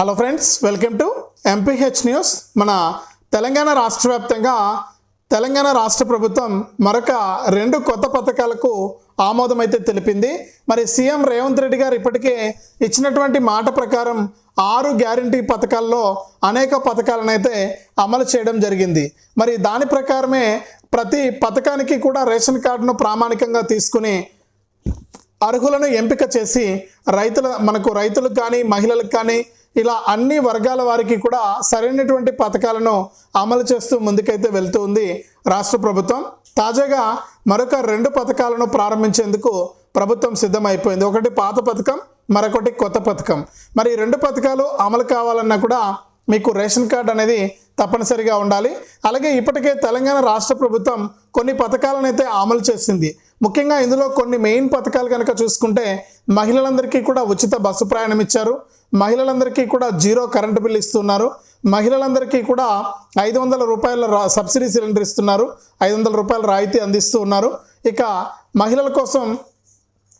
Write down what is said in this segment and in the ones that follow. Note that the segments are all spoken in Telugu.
Hello friends welcome to MPH news మన తెలంగాణ రాష్ట్ర వ్యాప్తంగా తెలంగాణ రాష్ట్ర ప్రభుత్వం మరొక రెండు కొత్త పథకాలకు ఆమోదం అయితే తెలిపింది. మరి సీఎం రేవంత్ రెడ్డి గారు ఇప్పటికే ఇచ్చినటువంటి మాట ప్రకారం ఆరు గ్యారంటీ పథకాల్లో అనేక పథకాలను అయితే అమలు చేయడం జరిగింది. మరి దాని ప్రకారమే ప్రతి పథకానికి కూడా రేషన్ కార్డును ప్రామాణికంగా తీసుకుని అర్హులను ఎంపిక చేసి రైతుల మనకు రైతులకు కానీ మహిళలకు కానీ ఇలా అన్ని వర్గాల వారికి కూడా సరైనటువంటి పథకాలను అమలు చేస్తూ ముందుకైతే వెళ్తూ ఉంది రాష్ట్ర ప్రభుత్వం. తాజాగా మరొక రెండు పథకాలను ప్రారంభించేందుకు ప్రభుత్వం సిద్ధమైపోయింది. ఒకటి పాత పథకం మరొకటి కొత్త పథకం. మరి రెండు పథకాలు అమలు కావాలన్నా కూడా మీకు రేషన్ కార్డ్ అనేది తప్పనిసరిగా ఉండాలి. అలాగే ఇప్పటికే తెలంగాణ రాష్ట్ర ప్రభుత్వం కొన్ని పథకాలను అయితే అమలు చేసింది. ముఖ్యంగా ఇందులో కొన్ని మెయిన్ పథకాలు కనుక చూసుకుంటే మహిళలందరికీ కూడా ఉచిత బస్సు ప్రయాణం ఇచ్చారు. మహిళలందరికీ కూడా జీరో కరెంటు బిల్ ఇస్తున్నారు. మహిళలందరికీ కూడా ఐదు వందల రూపాయల సబ్సిడీ సిలిండర్ ఇస్తున్నారు. ఐదు వందల రూపాయల రాయితీ అందిస్తూ ఉన్నారు. ఇక మహిళల కోసం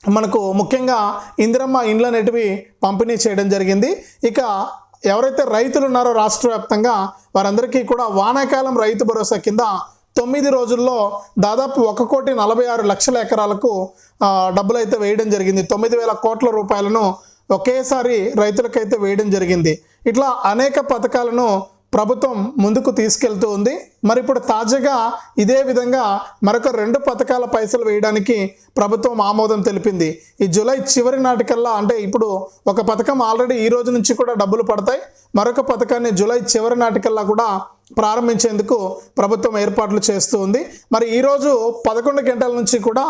మనకు ముఖ్యంగా ఇందిరమ్మ ఇండ్లు అనేటివి పంపిణీ చేయడం జరిగింది. ఇక ఎవరైతే రైతులు ఉన్నారో రాష్ట్ర వ్యాప్తంగా వారందరికీ కూడా వానాకాలం రైతు భరోసా కింద తొమ్మిది రోజుల్లో దాదాపు ఒక కోటి నలభై ఆరు లక్షల ఎకరాలకు డబ్బులైతే డబ్బులు అయితే వేయడం జరిగింది. తొమ్మిది వేల కోట్ల రూపాయలను ఒకేసారి రైతులకైతే వేయడం జరిగింది. ఇట్లా అనేక పథకాలను ప్రభుత్వం ముందుకు తీసుకెళ్తూ ఉంది. మరి ఇప్పుడు తాజాగా ఇదే విధంగా మరొక రెండు పథకాల పైసలు వేయడానికి ప్రభుత్వం ఆమోదం తెలిపింది. ఈ జూలై చివరి నాటికల్లా అంటే ఇప్పుడు ఒక పథకం ఆల్రెడీ ఈ రోజు నుంచి కూడా డబ్బులు పడతాయి. మరొక పథకాన్ని జూలై చివరి నాటికల్లా కూడా ప్రారంభించేందుకు ప్రభుత్వం ఏర్పాట్లు చేస్తూ ఉంది. మరి ఈరోజు పదకొండు గంటల నుంచి కూడా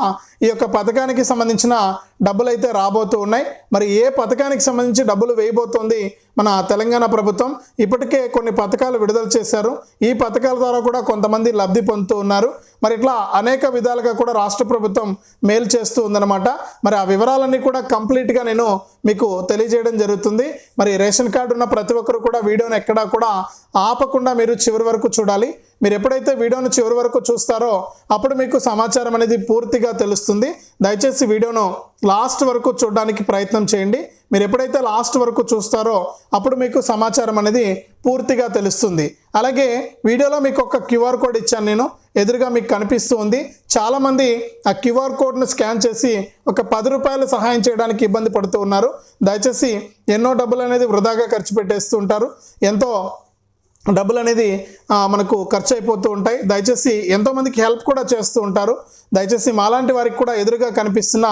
ఈ యొక్క పథకానికి సంబంధించిన డబ్బులు అయితే రాబోతూ ఉన్నాయి. మరి ఏ పథకానికి సంబంధించి డబ్బులు వేయబోతోంది మన తెలంగాణ ప్రభుత్వం? ఇప్పటికే కొన్ని పథకాలు విడుదల చేశారు. ఈ పథకాల ద్వారా కూడా కొంతమంది లబ్ధి పొందుతూ ఉన్నారు. మరి ఇట్లా అనేక విధాలుగా కూడా రాష్ట్ర ప్రభుత్వం మేలు చేస్తూ ఉందన్నమాట. మరి ఆ వివరాలన్నీ కూడా కంప్లీట్గా నేను మీకు తెలియజేయడం జరుగుతుంది. మరి రేషన్ కార్డు ఉన్న ప్రతి ఒక్కరు కూడా వీడియోని ఎక్కడా కూడా ఆపకుండా మీరు చివరి వరకు చూడాలి. మీరు ఎప్పుడైతే వీడియోను చివరి వరకు చూస్తారో అప్పుడు మీకు సమాచారం అనేది పూర్తిగా తెలుస్తుంది. దయచేసి వీడియోను లాస్ట్ వరకు చూడడానికి ప్రయత్నం చేయండి. మీరు ఎప్పుడైతే లాస్ట్ వరకు చూస్తారో అప్పుడు మీకు సమాచారం అనేది పూర్తిగా తెలుస్తుంది. అలాగే వీడియోలో మీకు ఒక క్యూఆర్ కోడ్ ఇచ్చాను నేను. ఎదురుగా మీకు కనిపిస్తూ ఉంది. చాలామంది ఆ క్యూఆర్ కోడ్ను స్కాన్ చేసి ఒక పది రూపాయలు సహాయం చేయడానికి ఇబ్బంది పడుతూ ఉన్నారు. దయచేసి ఎన్నో డబ్బులు అనేది వృధాగా ఖర్చు పెట్టేస్తూ ఉంటారు. ఎంతో డబ్బులు అనేది మనకు ఖర్చు అయిపోతూ ఉంటాయి. దయచేసి ఎంతోమందికి హెల్ప్ కూడా చేస్తూ ఉంటారు. దయచేసి మాలాంటి వారికి కూడా ఎదురుగా కనిపిస్తున్న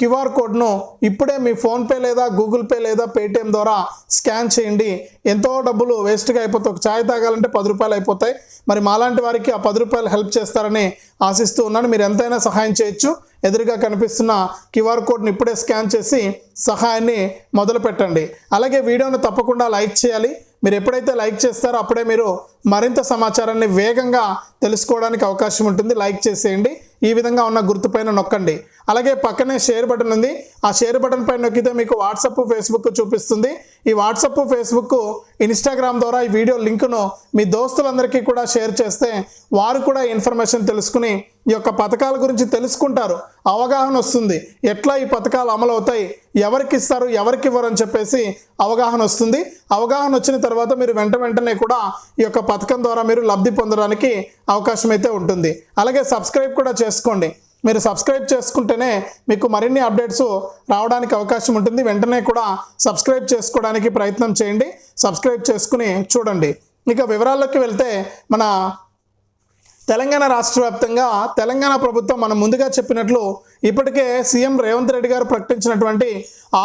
క్యూఆర్ కోడ్ను ఇప్పుడే మీ ఫోన్పే లేదా గూగుల్ పే లేదా పేటిఎం ద్వారా స్కాన్ చేయండి. ఎంతో డబ్బులు వేస్ట్గా అయిపోతాయి. ఒక ఛాయ్ తాగాలంటే పది రూపాయలు అయిపోతాయి. మరి మాలాంటి వారికి ఆ పది రూపాయలు హెల్ప్ చేస్తారని ఆశిస్తూ ఉన్నాను. మీరు ఎంతైనా సహాయం చేయొచ్చు. ఎదురుగా కనిపిస్తున్న క్యూఆర్ కోడ్ని ఇప్పుడే స్కాన్ చేసి సహాయాన్ని మొదలుపెట్టండి. అలాగే వీడియోను తప్పకుండా లైక్ చేయాలి. మీరు ఎప్పుడైతే లైక్ చేస్తారో అప్పుడే మీరు మరింత సమాచారాన్ని వేగంగా తెలుసుకోవడానికి అవకాశం ఉంటుంది. లైక్ చేసేయండి. ఈ విధంగా ఉన్న గుర్తుపైన నొక్కండి. అలాగే పక్కనే షేర్ బటన్ ఉంది. ఆ షేర్ బటన్ పైన నొక్కితే మీకు వాట్సప్ ఫేస్బుక్ చూపిస్తుంది. ఈ వాట్సప్ ఫేస్బుక్ ఇన్స్టాగ్రామ్ ద్వారా ఈ వీడియో లింకును మీ దోస్తులందరికీ కూడా షేర్ చేస్తే వారు కూడా ఇన్ఫర్మేషన్ తెలుసుకుని ఈ యొక్క పథకాల గురించి తెలుసుకుంటారు. అవగాహన వస్తుంది. ఎట్లా ఈ పథకాలు అమలు అవుతాయి? ఎవరికి ఇస్తారు? ఎవరికి ఇవ్వరు? అని చెప్పేసి అవగాహన వస్తుంది. అవగాహన వచ్చిన తర్వాత మీరు వెంట వెంటనే కూడా ఈ యొక్క పథకం ద్వారా మీరు లబ్ధి పొందడానికి అవకాశం అయితే ఉంటుంది. అలాగే సబ్స్క్రైబ్ కూడా చేసుకోండి. మీరు సబ్స్క్రైబ్ చేసుకుంటేనే మీకు మరిన్ని అప్డేట్స్ రావడానికి అవకాశం ఉంటుంది. వెంటనే కూడా సబ్స్క్రైబ్ చేసుకోవడానికి ప్రయత్నం చేయండి. సబ్స్క్రైబ్ చేసుకుని చూడండి. ఇక వివరాల్లోకి వెళ్తే మన తెలంగాణ రాష్ట్ర వ్యాప్తంగా తెలంగాణ ప్రభుత్వం మనం ముందుగా చెప్పినట్లు ఇప్పటికే సీఎం రేవంత్ రెడ్డి గారు ప్రకటించినటువంటి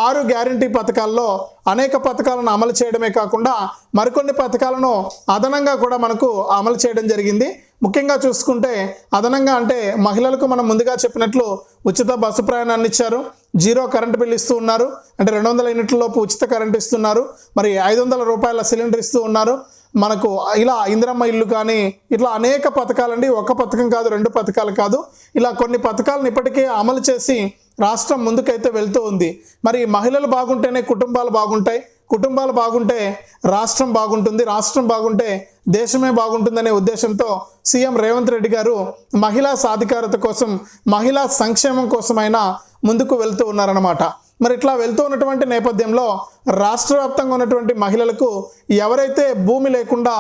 ఆరు గ్యారంటీ పథకాల్లో అనేక పథకాలను అమలు చేయడమే కాకుండా మరికొన్ని పథకాలను అదనంగా కూడా మనకు అమలు చేయడం జరిగింది. ముఖ్యంగా చూసుకుంటే అదనంగా అంటే మహిళలకు మనం ముందుగా చెప్పినట్లు ఉచిత బస్సు ప్రయాణాన్ని ఇచ్చారు. జీరో కరెంట్ బిల్ ఇస్తూ ఉన్నారు. అంటే రెండు వందల యూనిట్లలోపు ఉచిత కరెంట్ ఇస్తున్నారు. మరి ఐదు వందల రూపాయల సిలిండర్ ఇస్తూ ఉన్నారు. మనకు ఇలా ఇందిరమ్మ ఇల్లు కానీ ఇట్లా అనేక పథకాలండి. ఒక పథకం కాదు రెండు పథకాలు కాదు. ఇలా కొన్ని పథకాలను ఇప్పటికే అమలు చేసి రాష్ట్రం ముందుకైతే వెళ్తూ ఉంది. మరి మహిళలు బాగుంటేనే కుటుంబాలు బాగుంటాయి. కుటుంబాలు బాగుంటే రాష్ట్రం బాగుంటుంది రాష్ట్రం బాగుంటే దేశమే బాగుంటుందనే ఉద్దేశంతో సీఎం రేవంత్ రెడ్డి గారు మహిళా సాధికారత కోసం మహిళా సంక్షేమం కోసమైనా ముందుకు వెళ్తూ ఉన్నారన్నమాట. మరి ఇట్లా వెళ్తూ ఉన్నటువంటి నేపథ్యంలో రాష్ట్ర వ్యాప్తంగా ఉన్నటువంటి మహిళలకు ఎవరైతే భూమి లేకుండా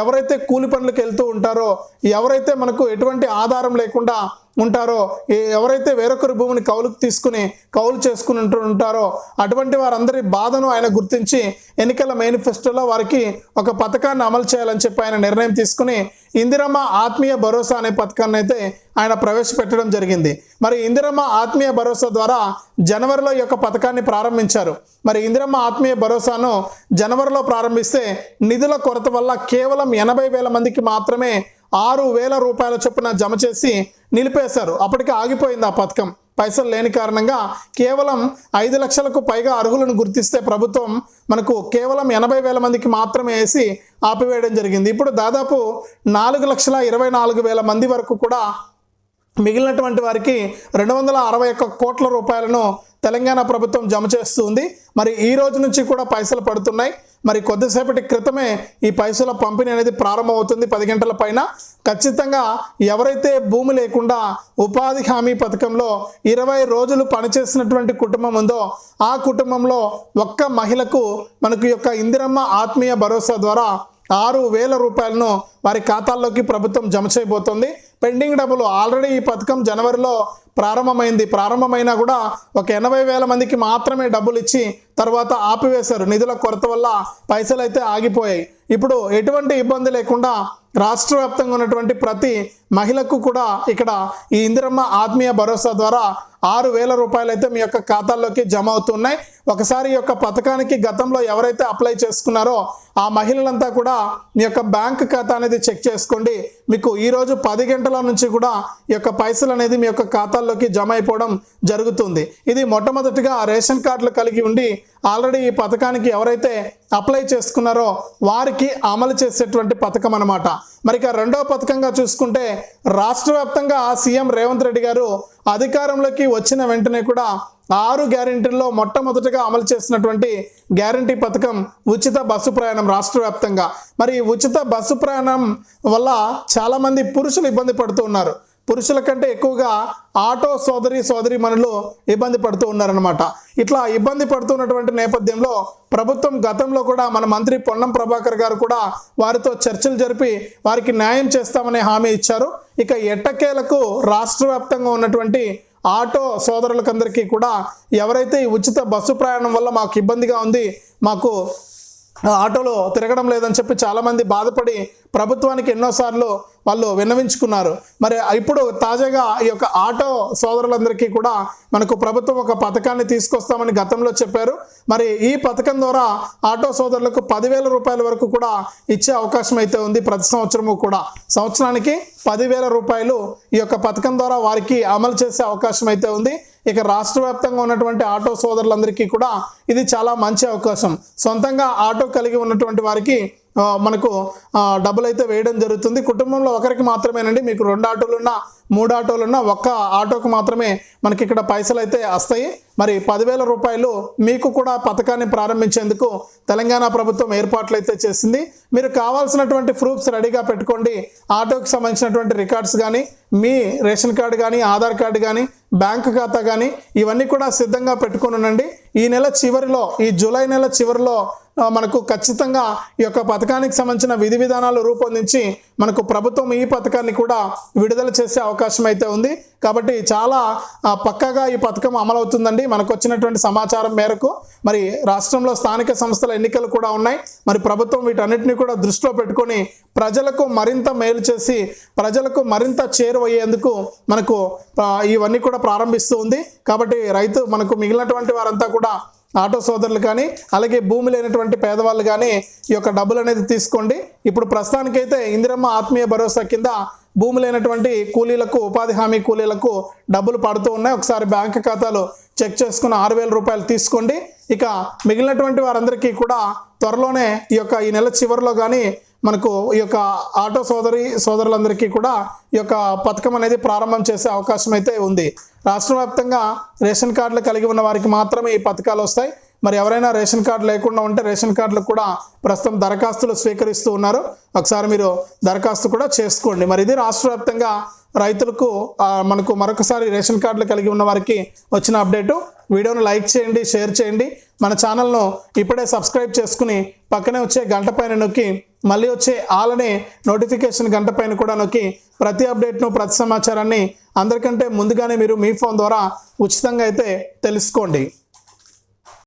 ఎవరైతే కూలి పనులకు వెళ్తూ ఉంటారో ఎవరైతే మనకు ఎటువంటి ఆధారం లేకుండా ఉంటారో ఎవరైతే వేరొకరి భూమిని కౌలుకు తీసుకుని కౌలు చేసుకుని ఉంటారో అటువంటి వారందరి బాధను ఆయన గుర్తించి ఎన్నికల మేనిఫెస్టోలో వారికి ఒక పథకాన్ని అమలు చేయాలని చెప్పి ఆయన నిర్ణయం తీసుకుని ఇందిరమ్మ ఆత్మీయ భరోసా అనే పథకాన్ని అయితే ఆయన ప్రవేశపెట్టడం జరిగింది. మరి ఇందిరమ్మ ఆత్మీయ భరోసా ద్వారా జనవరిలో ఈ యొక్క పథకాన్ని ప్రారంభించారు. మరి ఇందిరమ్మ ఆత్మీయ భరోసాను జనవరిలో ప్రారంభిస్తే నిధుల కొరత వల్ల కేవలం ఎనభై వేల మందికి మాత్రమే ఆరు వేల రూపాయల చొప్పున జమ చేసి నిలిపేశారు. అప్పటికి ఆగిపోయింది ఆ పథకం. పైసలు లేని కారణంగా కేవలం ఐదు లక్షలకు పైగా అర్హులను గుర్తిస్తే ప్రభుత్వం మనకు కేవలం ఎనభై వేల మందికి మాత్రమే వేసి ఆపివేయడం జరిగింది. ఇప్పుడు దాదాపు నాలుగు లక్షల ఇరవై నాలుగు వేల మంది వరకు కూడా మిగిలినటువంటి వారికి రెండు వందల అరవై ఒక్క కోట్ల రూపాయలను తెలంగాణ ప్రభుత్వం జమ చేస్తుంది మరి ఈ రోజు నుంచి కూడా పైసలు పడుతున్నాయి. మరి కొద్దిసేపటి క్రితమే ఈ పైసల పంపిణీ అనేది ప్రారంభమవుతుంది పది గంటల పైన. ఖచ్చితంగా ఎవరైతే భూమి లేకుండా ఉపాధి హామీ పథకంలో ఇరవై రోజులు పనిచేసినటువంటి కుటుంబం ఉందో ఆ కుటుంబంలో ఒక్క మహిళకు మనకు యొక్క ఇందిరమ్మ ఆత్మీయ భరోసా ద్వారా ఆరు వేల రూపాయలను వారి ఖాతాల్లోకి ప్రభుత్వం జమ చేయబోతోంది. పెండింగ్ డబ్బులు. ఆల్రెడీ ఈ పథకం జనవరిలో ప్రారంభమైంది. ప్రారంభమైనా కూడా ఒక ఎనభై వేల మందికి మాత్రమే డబ్బులు ఇచ్చి తర్వాత ఆపివేశారు. నిధుల కొరత వల్ల పైసలు అయితే ఆగిపోయాయి. ఇప్పుడు ఎటువంటి ఇబ్బంది లేకుండా రాష్ట్ర వ్యాప్తంగా ఉన్నటువంటి ప్రతి మహిళకు కూడా ఇక్కడ ఈ ఇందిరమ్మ ఆత్మీయ భరోసా ద్వారా ఆరు వేల రూపాయలు అయితే మీ యొక్క ఖాతాల్లోకి జమ అవుతున్నాయి. ఒకసారి ఈ యొక్క పథకానికి గతంలో ఎవరైతే అప్లై చేసుకున్నారో ఆ మహిళలంతా కూడా మీ యొక్క బ్యాంక్ ఖాతా అనేది చెక్ చేసుకోండి. మీకు ఈరోజు పది గంటల నుంచి కూడా ఈ యొక్క పైసలు అనేది మీ యొక్క ఖాతాల్లోకి జమ అయిపోవడం జరుగుతుంది. ఇది మొట్టమొదటిగా రేషన్ కార్డులు కలిగి ఉండి ఆల్రెడీ ఈ పథకానికి ఎవరైతే అప్లై చేసుకున్నారో వారికి అమలు చేసేటువంటి పథకం అన్నమాట. మరి ఇక రెండవ పథకంగా చూసుకుంటే రాష్ట్ర వ్యాప్తంగా సీఎం రేవంత్ రెడ్డి గారు అధికారంలోకి వచ్చిన వెంటనే కూడా ఆరు గ్యారెంటీల్లో మొట్టమొదటిగా అమలు చేసినటువంటి గ్యారంటీ పథకం ఉచిత బస్సు ప్రయాణం రాష్ట్ర వ్యాప్తంగా. మరి ఉచిత బస్సు ప్రయాణం వల్ల చాలామంది పురుషులు ఇబ్బంది పడుతూ ఉన్నారు. పురుషుల కంటే ఎక్కువగా ఆటో సోదరి సోదరి మనులు ఇబ్బంది పడుతూ ఉన్నారనమాట ఇట్లా ఇబ్బంది పడుతున్నటువంటి నేపథ్యంలో ప్రభుత్వం గతంలో కూడా మన మంత్రి పొన్నం ప్రభాకర్ గారు కూడా వారితో చర్చలు జరిపి వారికి న్యాయం చేస్తామనే హామీ ఇచ్చారు. ఇక ఎట్టకేలకు రాష్ట్ర వ్యాప్తంగా ఉన్నటువంటి ఆటో సోదరులకందరికీ కూడా ఎవరైతే ఈ ఉచిత బస్సు ప్రయాణం వల్ల మాకు ఇబ్బందిగా ఉంది మాకు ఆటోలో తిరగడం లేదని చెప్పి చాలామంది బాధపడి ప్రభుత్వానికి ఎన్నోసార్లు వాళ్ళు విన్నవించుకున్నారు. మరి ఇప్పుడు తాజాగా ఈ యొక్క ఆటో సోదరులందరికీ కూడా మనకు ప్రభుత్వం ఒక పథకాన్ని తీసుకొస్తామని గతంలో చెప్పారు. మరి ఈ పథకం ద్వారా ఆటో సోదరులకు పదివేల రూపాయల వరకు కూడా ఇచ్చే అవకాశం అయితే ఉంది ప్రతి సంవత్సరము కూడా. సంవత్సరానికి పదివేల రూపాయలు ఈ యొక్క పథకం ద్వారా వారికి అమలు చేసే అవకాశం అయితే ఉంది. ఇక రాష్ట్ర వ్యాప్తంగా ఉన్నటువంటి ఆటో సోదరులందరికీ కూడా ఇది చాలా మంచి అవకాశం. సొంతంగా ఆటో కలిగి ఉన్నటువంటి వారికి మనకు డబ్బులు అయితే వేయడం జరుగుతుంది. కుటుంబంలో ఒకరికి మాత్రమేనండి మీకు రెండు ఆటోలున్నా మూడు ఆటోలున్నా ఒక్క ఆటోకు మాత్రమే మనకి ఇక్కడ పైసలు అయితే వస్తాయి. మరి పదివేల రూపాయలు మీకు కూడా పథకాన్ని ప్రారంభించేందుకు తెలంగాణ ప్రభుత్వం ఏర్పాట్లు అయితే చేసింది. మీరు కావాల్సినటువంటి ప్రూఫ్స్ రెడీగా పెట్టుకోండి. ఆటోకి సంబంధించినటువంటి రికార్డ్స్ కానీ మీ రేషన్ కార్డు కానీ ఆధార్ కార్డు కానీ బ్యాంకు ఖాతా కానీ ఇవన్నీ కూడా సిద్ధంగా పెట్టుకొని ఉండండి ఈ నెల చివరిలో ఈ జూలై నెల చివరిలో మనకు ఖచ్చితంగా ఈ యొక్క పథకానికి సంబంధించిన విధి విధానాలు రూపొందించి మనకు ప్రభుత్వం ఈ పథకాన్ని కూడా విడుదల చేసే అవకాశం అయితే ఉంది. కాబట్టి చాలా పక్కగా ఈ పథకం అమలవుతుందండి. మనకు వచ్చినటువంటి సమాచారం మేరకు మరి రాష్ట్రంలో స్థానిక సంస్థల ఎన్నికలు కూడా ఉన్నాయి. మరి ప్రభుత్వం వీటన్నిటిని కూడా దృష్టిలో పెట్టుకొని ప్రజలకు మరింత మేలు చేసి ప్రజలకు మరింత చేరువయ్యేందుకు మనకు ఇవన్నీ కూడా ప్రారంభిస్తూ ఉంది. కాబట్టి రైతు మనకు మిగిలినటువంటి వారంతా కూడా ఆటో సోదరులు కానీ అలాగే భూమి లేనటువంటి పేదవాళ్ళు కానీ ఈ యొక్క డబ్బులు అనేది తీసుకోండి. ఇప్పుడు ప్రస్తుతానికైతే ఇందిరమ్మ ఆత్మీయ భరోసా కింద భూమి లేనటువంటి కూలీలకు ఉపాధి హామీ కూలీలకు డబ్బులు పడుతూ ఉన్నాయి. ఒకసారి బ్యాంక్ ఖాతాలు చెక్ చేసుకుని ఆరు వేల రూపాయలు తీసుకోండి. ఇక మిగిలినటువంటి వారందరికీ కూడా త్వరలోనే ఈ యొక్క ఈ నెల చివరిలో కానీ మనకు ఈ యొక్క ఆటో సోదరి సోదరులందరికీ కూడా ఈ యొక్క పథకం అనేది ప్రారంభం చేసే అవకాశం అయితే ఉంది. రాష్ట్ర వ్యాప్తంగా రేషన్ కార్డులు కలిగి ఉన్న వారికి మాత్రమే ఈ పథకాలు వస్తాయి. మరి ఎవరైనా రేషన్ కార్డు లేకుండా ఉంటే రేషన్ కార్డులు కూడా ప్రస్తుతం దరఖాస్తులు స్వీకరిస్తూ ఉన్నారు. ఒకసారి మీరు దరఖాస్తు కూడా చేసుకోండి. మరి ఇది రాష్ట్ర వ్యాప్తంగా రైతులకు మనకు మరొకసారి రేషన్ కార్డులు కలిగి ఉన్న వారికి వచ్చిన అప్డేటు. వీడియోను లైక్ చేయండి షేర్ చేయండి. మన ఛానల్ను ఇప్పుడే సబ్స్క్రైబ్ చేసుకుని పక్కనే వచ్చే గంట పైన నొక్కి మళ్ళీ వచ్చే ఆలనే నోటిఫికేషన్ గంట పైన కూడా నొక్కి ప్రతి అప్డేట్ను ప్రతి సమాచారాన్ని అందరికంటే ముందుగానే మీరు మీ ఫోన్ ద్వారా ఉచితంగా అయితే తెలుసుకోండి.